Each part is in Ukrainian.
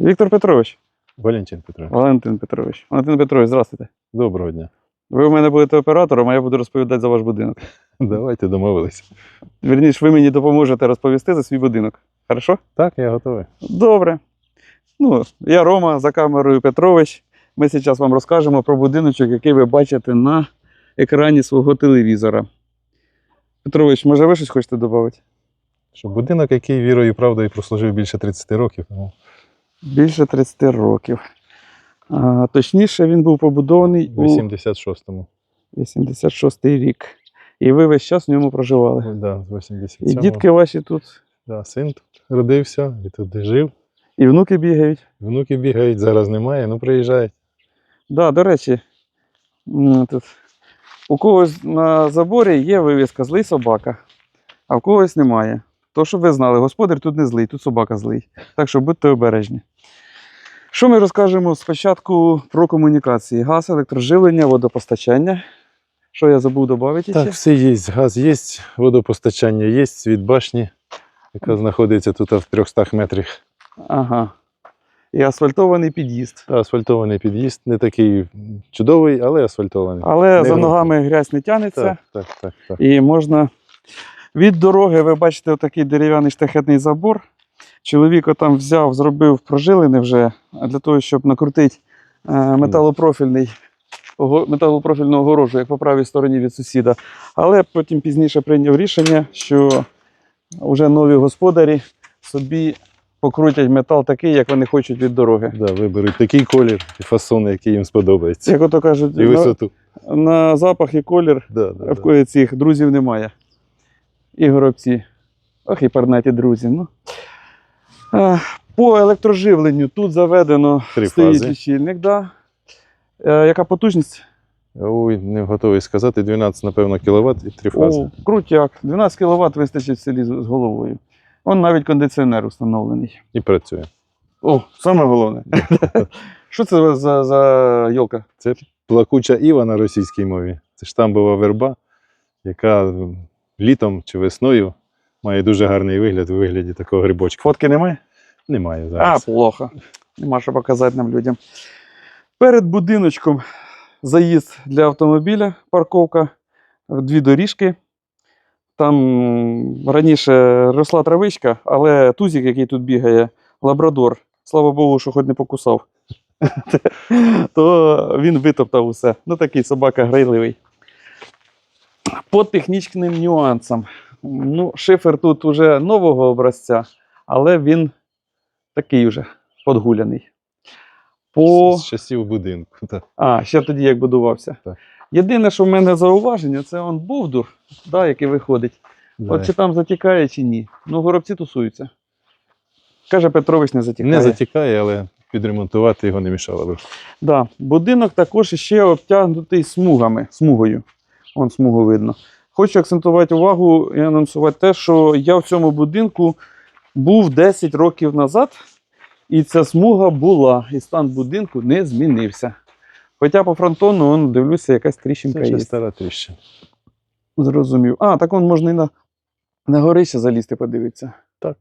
Віктор Петрович, Валентин Петрович. Валентин Петрович. Валентин Петрович, здравствуйте. Доброго дня. Ви в мене будете оператором, а я буду розповідати за ваш будинок. Давайте домовилися. Вірніше, ви мені допоможете розповісти за свій будинок. Хорошо? Так, я готовий. Добре. Ну, я Рома за камерою Петрович. Ми зараз вам розкажемо про будиночок, який ви бачите на екрані свого телевізора. Петрович, може ви щось хочете додати? Що будинок, який вірою і правдою прослужив більше 30 років. Тому Більше 30 років. А, точніше, він був побудований у 86-му. 86-й рік. І ви весь час в ньому проживали. Да, з 87-го. І дітки ваші тут, Да, син тут родився, і тут жив. і внуки бігають. Внуки бігають, зараз немає, ну приїжджають. Да, до речі, тут у когось на заборі є вивіска злий собака, а в когось немає. То, щоб ви знали, господар тут не злий, тут собака злий. Так що будьте обережні. Що ми розкажемо спочатку про комунікації? Газ, електроживлення, водопостачання. Що я забув додати Так, все є. Газ є, водопостачання є, світ башні, яка знаходиться тут в 300 метрах. Ага. І асфальтований під'їзд. Та асфальтований під'їзд, не такий чудовий, але асфальтований. Але Не за ногами грязь не тягнеться. Так, так, так, так. І можна від дороги, ви бачите, отакий дерев'яний штахетний забор. Чоловік там взяв, зробив прожилини вже для того, щоб накрутити е, металопрофільний, металопрофільну огорожу, як по правій стороні від сусіда. Але потім пізніше прийняв рішення, що вже нові господарі собі покрутять метал такий, як вони хочуть від дороги. Да, виберуть такий колір і фасон, який їм сподобається. Як ото кажуть, І на, висоту. на запах і колір Да, да, в да. цих друзів немає. І горобці. Ох, і парнаті друзі. Ну. Е, По електроживленню тут заведено Три стоїть фази. лічильник. Да. Е, яка потужність? Ой, не готовий сказати. 12, напевно, кіловат і три фази. О, крутяк. 12 кВт вистачить в селі з, з головою. Он навіть кондиціонер встановлений. І працює. О, саме головне. Що це за, за йолка? Плакуча іва на російській мові. Це штамбова верба, яка літом чи весною має дуже гарний вигляд у вигляді такого грибочка. Фотки немає? Немає А, плохо. Нема що показати нам людям. Перед будиночком заїзд для автомобіля, парковка, дві доріжки. Там раніше росла травичка, але тузик, який тут бігає, лабрадор, слава Богу, що хоч не покусав. То він витоптав усе. Ну, такий собака грайливий. По технічним нюансам. Ну, шифер тут уже нового образця, але він такий уже подгуляний. По... З часів будинку. Так. А, ще тоді як будувався. Так. Єдине, що в мене зауваження, це он бовдур, да, який виходить. Да. От чи там затікає, чи ні. Ну, горобці тусуються. Каже Петрович, не затікає. Не затікає, але підремонтувати його не мішало б. Да. Будинок також ще обтягнутий смугами, смугою. Вон смугу видно. Хочу акцентувати увагу і анонсувати те, що я в цьому будинку був 10 років назад, і ця смуга була, і стан будинку не змінився. Хоча по фронтону, он, дивлюся, якась тріщинка Це є. стара тріщина. Зрозумів. А, так он можна і на, на горище залізти, подивитися. Так.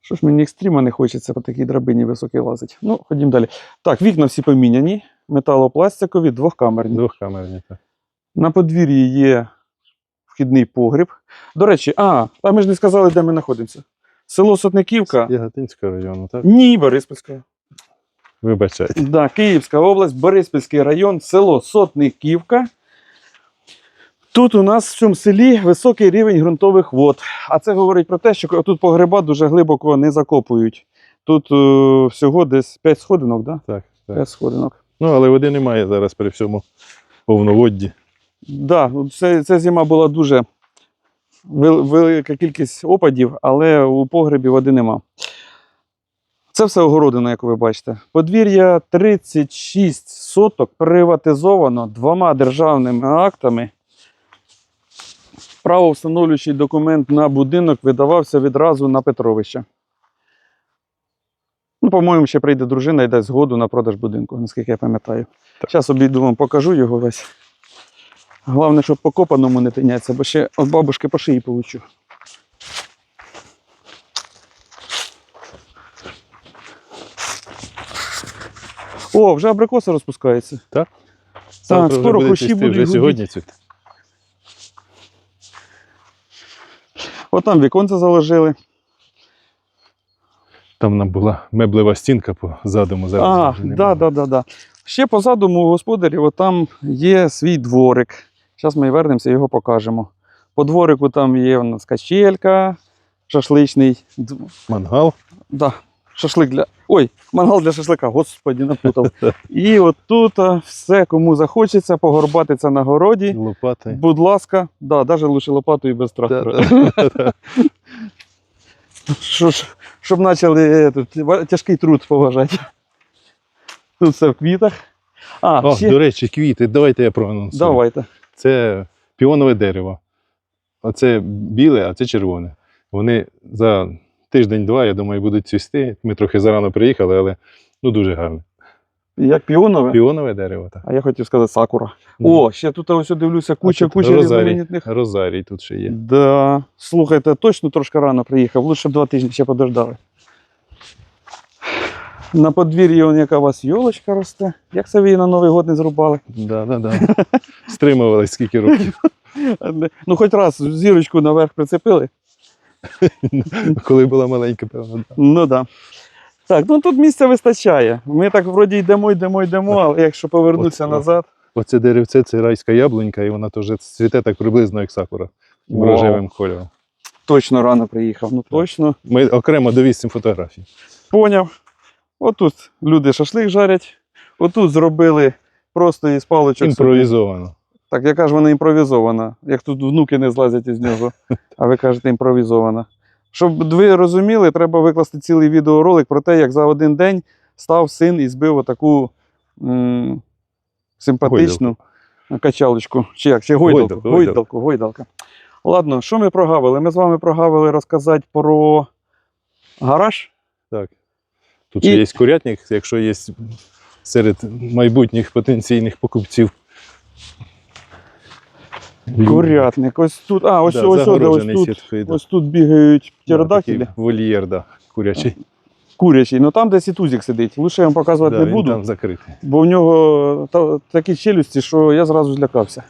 Що ж мені екстріма не хочеться по такій драбині високій лазить. Ну, ходім далі. Так, вікна всі поміняні, металопластикові, двохкамерні. Двохкамерні. Так. На подвір'ї є вхідний погріб. До речі, а, а ми ж не сказали, де ми знаходимося. Село Сотниківка. Яготинського району, так? Ні, Бориспільська. Вибачайте. Да, Київська область, Бориспільський район, село Сотниківка. Тут у нас в цьому селі високий рівень ґрунтових вод. А це говорить про те, що тут погреба дуже глибоко не закопують. Тут е, всього десь 5 сходинок, да? Так, так. 5 сходинок. Ну, але води немає зараз при всьому повноводді. Да, це, ця зима була дуже велика кількість опадів, але у погребі води нема. Це все огородено, як ви бачите. Подвір'я 36 соток приватизовано двома державними актами. Правовстановлюючий документ на будинок видавався відразу на Петровича. Ну, по-моєму, ще прийде дружина і дасть згоду на продаж будинку, наскільки я пам'ятаю. Зараз обійду вам покажу його весь. Головне, щоб по копаному не тиняться, бо ще від бабушки по шиї получу. О, вже абрикоси розпускаються. Так? Так, скоро хрущі будуть вже сьогодні цвіте. От там віконце заложили. Там нам була меблева стінка по задуму. Зараз А, вже да, немає. да, да, да. Ще по задуму у господарів, там є свій дворик. Зараз ми вернемося, його покажемо. По дворику там є у нас качелька, шашличний. Мангал. Да, шашлик для. Ой, мангал для шашлика, господі, напутав. І от тут все, кому захочеться, погорбатися на городі. Лопати. Будь ласка, да, навіть лучше лопатою без трактора. Щоб почали е, тяжкий труд поважати. Тут все в квітах. А, О, ще... до речі, квіти. Давайте я проанонсую. давайте. Це піонове дерево. Оце біле, а це червоне. Вони за тиждень-два, я думаю, будуть цвісти. Ми трохи зарано приїхали, але ну дуже гарно. Як піонове, Піонове дерево, так. а я хотів сказати сакура. Ну, О, ще тут ось дивлюся, куча, куча різноманітних. Розарій тут ще є. Да. Слухайте, точно трошки рано приїхав, лучше б два тижні ще подождали. На подвір'ї яка у вас йолочка росте. Як це ви її на Новий год не зрубали? Да, да, да. Стримувались скільки років. Ну, хоч раз зірочку наверх прицепили. Коли була маленька, певно. Ну так. Да. Так, ну тут місця вистачає. Ми так вроді йдемо, йдемо, йдемо, але якщо повернутися назад. Оце деревце це райська яблунька, і вона теж цвіте так приблизно, як сакура. Вау. Рожевим кольором. Точно рано приїхав. Ну точно. Ми окремо довісимо фотографії. Поняв. Отут люди шашлик жарять. Отут зробили просто із паличок. собі. Імпровізовано. Так, яка ж вона імпровізована, як тут внуки не злазять із нього, а ви кажете імпровізована. Щоб ви розуміли, треба викласти цілий відеоролик про те, як за один день став син і збив отаку м- симпатичну качалочку. Чи як? Чи гойдалку? Гойдалку, Гойдалку, гойдалку. гойдалка. Ладно, що ми прогавили? Ми з вами прогавили розказати про гараж. Так. Тут І- є курятник, якщо є серед майбутніх потенційних покупців. Курятник. Ось тут. А, ось, Да, ось, ось, ось, тут, ось тут бігають Да, Вольєр, да, курячий. Курячий, ну там десь і тузик сидить. Лише я вам показувати Да, не буду, там закритий. бо в нього та, такі челюсті, що я зразу злякався.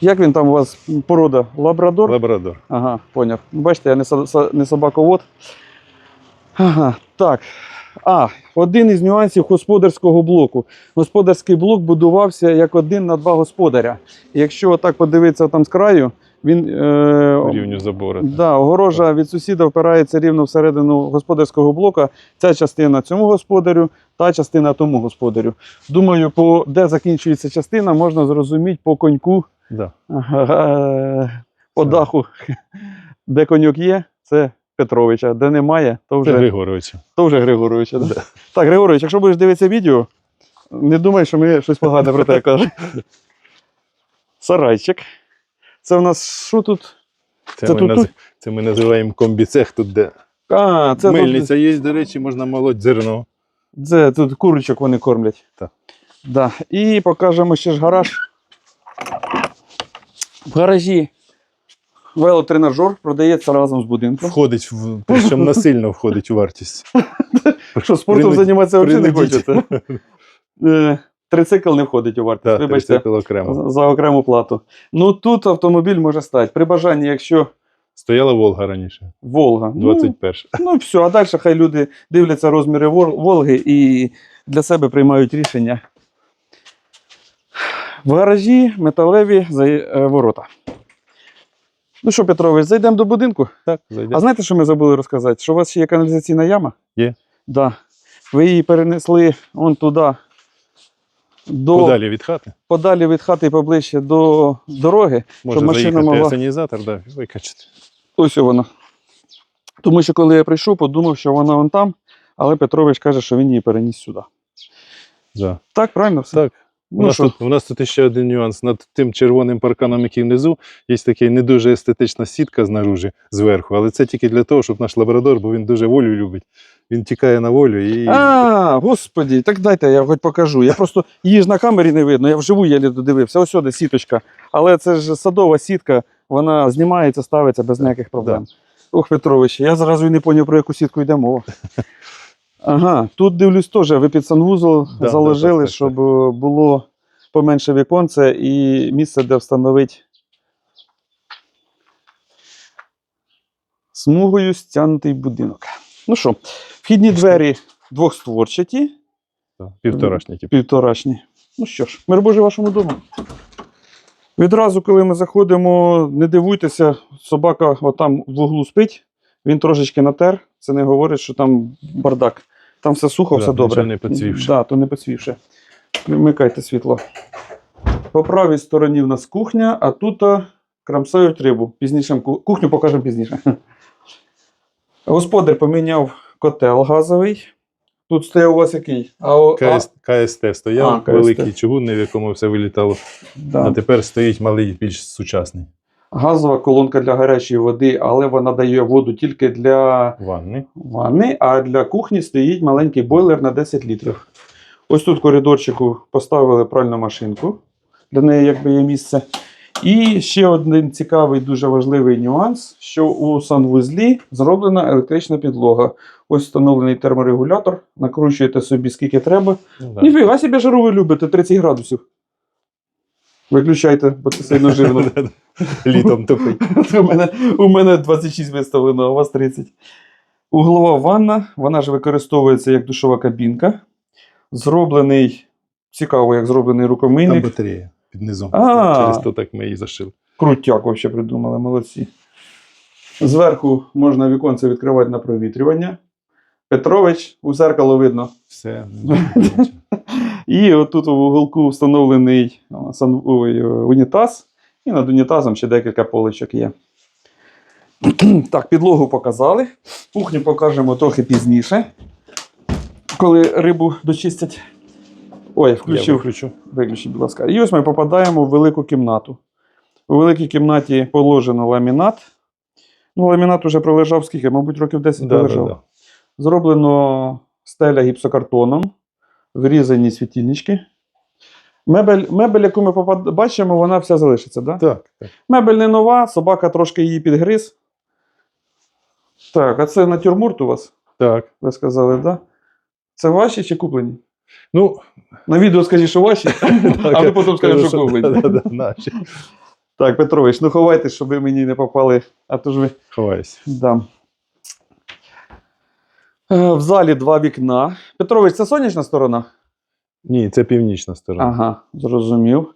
Як він там у вас порода? Лабрадор? Лабрадор. Ага, поняв. Бачите, я не собаковод. Ага, так. А, один із нюансів господарського блоку. Господарський блок будувався як один на два господаря. Якщо так подивитися там з краю, він е, Рівню забору. Да, огорожа від сусіда впирається рівно всередину господарського блока. Ця частина цьому господарю, та частина тому господарю. Думаю, по де закінчується частина, можна зрозуміти по коньку, Да. е, по даху. Де коньок є, це Петровича, де немає, то Це вже, Григорович. то вже Григоровича. Да? Так, Григорович, якщо будеш дивитися відео, не думай, що ми щось погане про тебе кажемо. Сарайчик. Це в нас що тут? Це, Це ми, тут- наз- це ми називаємо комбіцех, тут де А, це тут- мельниця є, до речі, можна молоть зерно. Це тут курочок вони кормлять. Так. Да. І покажемо ще ж гараж. В гаражі велотренажер продається разом з будинком. Входить в причому насильно входить у вартість. Що спортом займатися взагалі не хочете. Е, Трицикл не входить у вартість. Так, Вибачте, окремо. за- окрему плату. Ну тут автомобіль може стати. При бажанні, якщо Стояла Волга раніше, Волга. Ну, 21. Ну, все, а далі хай люди дивляться розміри Волги і для себе приймають рішення. В гаражі металеві е, ворота. Ну що, Петрович, зайдемо до будинку. Так, зайде. А знаєте, що ми забули розказати? Що у вас ще є каналізаційна яма? Є. Да. Ви її перенесли он туди, до, Подалі від хати. подалі від хати і поближче до дороги. Може машина заїхати могла- асенізатор, да, викачати. Ось вона. Тому що коли я прийшов, подумав, що вона вон там, але Петрович каже, що він її переніс сюди. Да. Так, правильно все? Так. У, Ну, нас тут, у нас тут ще один нюанс. Над тим червоним парканом, який внизу, є така не дуже естетична сітка знаружи, зверху, але це тільки для того, щоб наш лабрадор, бо він дуже волю любить. Він тікає на волю і А, господі, так дайте я хоч покажу. Я просто її ж на камері не видно, я вживу єлі додивився. Ось сюди сіточка. Але це ж садова сітка, вона знімається, ставиться без ніяких проблем. Ох, Петрович, я зразу і не зрозумів, про яку сітку йде мова. Ага, тут дивлюсь теж, ви під санвузол Да, заложили, да, так, так, щоб е, було поменше віконце і місце, де встановити смугою стягнутий будинок. Ну що, вхідні двері двохстворчаті, Півторашні, типу. півторашні. Ну що ж, мир Божий вашому дому. Відразу, коли ми заходимо, не дивуйтеся, собака отам в углу спить, він трошечки натер. Це не говорить, що там бардак. Там все сухо, Да, все добре. не поцвівше. Да, то не поцвівше. Вмикайте світло. По правій стороні в нас кухня, а тут а, крамсають рибу. Пізніше кухню покажемо пізніше. Господар поміняв котел газовий. Тут стояв у вас який? А, о- а, КСТ стояв, А, великий чугунний, в якому все вилітало. да. А тепер стоїть малий, більш сучасний. Газова колонка для гарячої води, але вона дає воду тільки для Ванни. ванни, а для кухні стоїть маленький бойлер на 10 літрів. Ось тут в коридорчику поставили пральну машинку. Для неї якби є місце. І ще один цікавий, дуже важливий нюанс, що у санвузлі зроблена електрична підлога. Ось встановлений терморегулятор, накручуєте собі скільки треба. Ну. Ніфіга собі жару ви любите 30 градусів. Виключайте, бо це сильно жирно. Літом топить. у, мене, у мене 26 виставлено, а у вас 30. Углова ванна, вона ж використовується як душова кабінка. Зроблений, цікаво, як зроблений Там рукомийник. батарея під низом. А. Через то так ми її зашили. Крутяк взагалі придумали, молодці. Зверху можна віконце відкривати на провітрювання. Петрович, у зеркало видно. Все. І отут у уголку встановлений ой, е, унітаз. І над унітазом ще декілька поличок є. так, підлогу показали. Кухню покажемо трохи пізніше, коли рибу дочистять. Ой, включив. виключу. Виключіть, будь ласка. І ось ми попадаємо в велику кімнату. У великій кімнаті положено ламінат. Ну, ламінат уже пролежав скільки? Мабуть, років 10 Да, да, да. Зроблено стеля гіпсокартоном, врізані світильнички. Мебель, мебель яку ми бачимо, вона вся залишиться, да? Так, так. Мебель не нова, собака трошки її підгриз. Так, а це натюрморт у вас, Так. ви сказали, так? Да? Це ваші чи куплені? Ну, На відео скажіть, що ваші, а ви потім скажете, що куплені. Так, Петрович, ну ховайте, щоб ви мені не попали, а то ж ви. Ховайся. Да. Е, В залі два вікна. Петрович, це сонячна сторона? Ні, це північна сторона. Ага, зрозумів.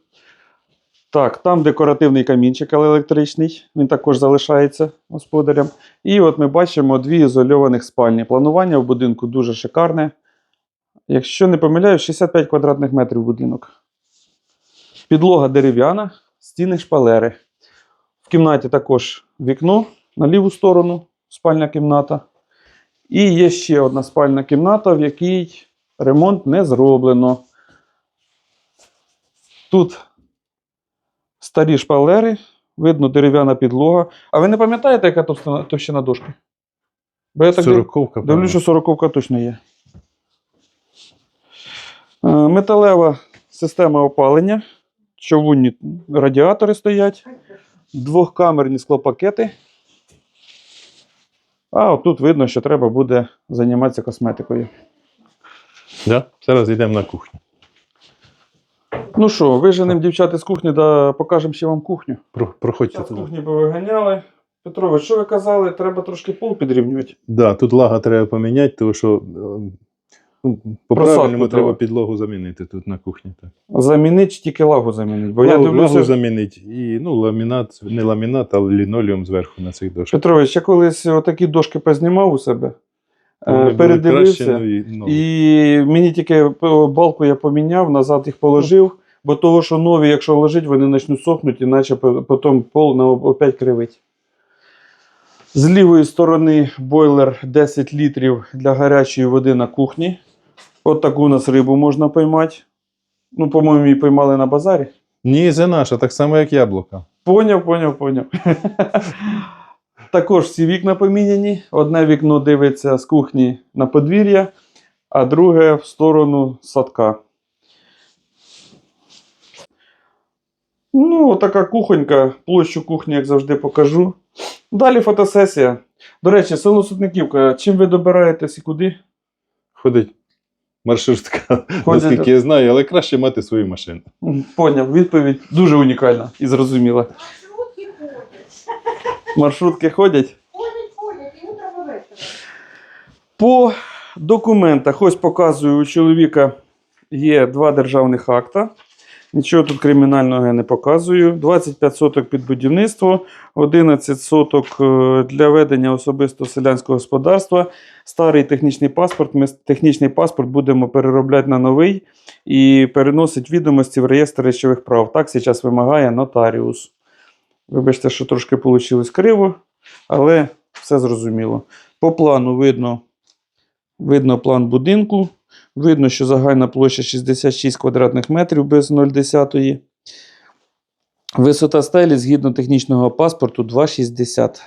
Так, там декоративний камінчик, але електричний. Він також залишається господарям. І от ми бачимо дві ізольованих спальні. Планування в будинку дуже шикарне. Якщо не помиляюсь, 65 квадратних метрів будинок. Підлога дерев'яна, стіни шпалери. В кімнаті також вікно на ліву сторону, спальня кімната. І є ще одна спальна кімната, в якій ремонт не зроблено. Тут старі шпалери, видно дерев'яна підлога. А ви не пам'ятаєте, яка товщина, дошки? Бо я так Сороковка. дивлюсь, що сороковка точно є. Е, Металева система опалення. Човунні радіатори стоять. Двохкамерні склопакети. А отут видно, що треба буде займатися косметикою. Да? Зараз йдемо на кухню. Ну що, виженемо дівчата з кухні, да покажемо ще вам кухню. Про- Проходьте З туди. кухні повиганяли. Петрович, що ви казали? Треба трошки пол підрівнювати. Да, тут лага треба поміняти, тому що е, ну, по Просадку правильному треба. підлогу замінити тут на кухні. Так. Замінити чи тільки лагу замінити. Бо я Лагу- дивлюся. лагу замінити. І ну, ламінат, не ламінат, а лінолеум зверху на цих дошках. Петрович, я колись отакі дошки познімав у себе, е, Вони передивився. краще, ну, і, ну, І мені тільки балку я поміняв, назад їх положив, бо того, що нові, якщо ложить, вони почнуть сохнути, іначе по- потім пол на опять кривить. З лівої сторони бойлер 10 літрів для гарячої води на кухні. От таку у нас рибу можна поймати. Ну, по-моєму, її поймали на базарі. Ні, це наша, так само, як яблука. Поняв, поняв, поняв. Також всі вікна поміняні. Одне вікно дивиться з кухні на подвір'я, а друге в сторону садка. Ну, така кухонька. Площу кухні, як завжди, покажу. Далі фотосесія. До речі, село Сутниківка. Чим ви добираєтесь і куди? ходить маршрутка, Ходять. наскільки я знаю, але краще мати свою машину. Поняв, відповідь дуже унікальна і зрозуміла. Маршрутки ходять. Маршрутки ходять. Ходять, ходять, і утром і. По документах, ось показую, у чоловіка є два державних акта. Нічого тут кримінального я не показую. 25 соток під будівництво, 11 соток е, для ведення особисто селянського господарства. Старий технічний паспорт. Ми технічний паспорт будемо переробляти на новий і переносить відомості в реєстр речових прав. Так зараз вимагає нотаріус. Вибачте, що трошки вийшло криво, але все зрозуміло. По плану видно, видно план будинку. Видно, що загальна площа 66 квадратних метрів без 0,10. Висота стелі згідно технічного паспорту 2,60.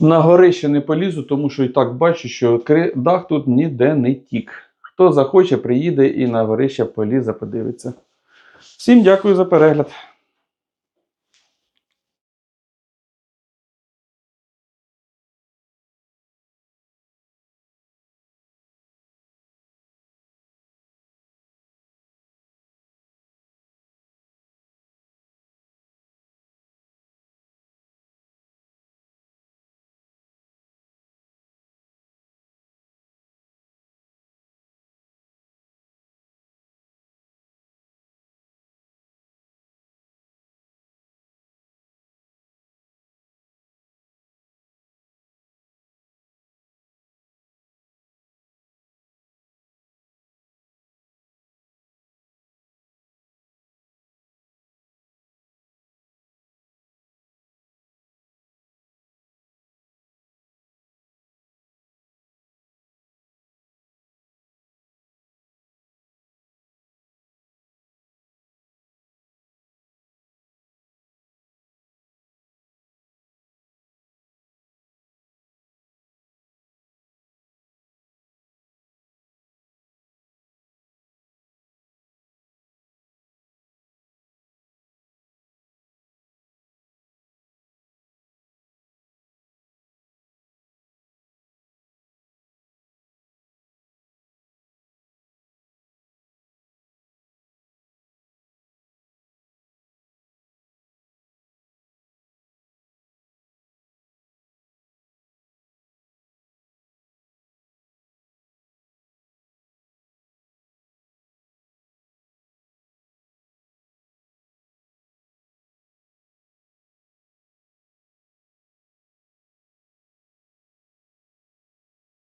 На горище не полізу, тому що і так бачу, що дах тут ніде не тік. Хто захоче, приїде і на горище полізе, подивиться. Всім дякую за перегляд.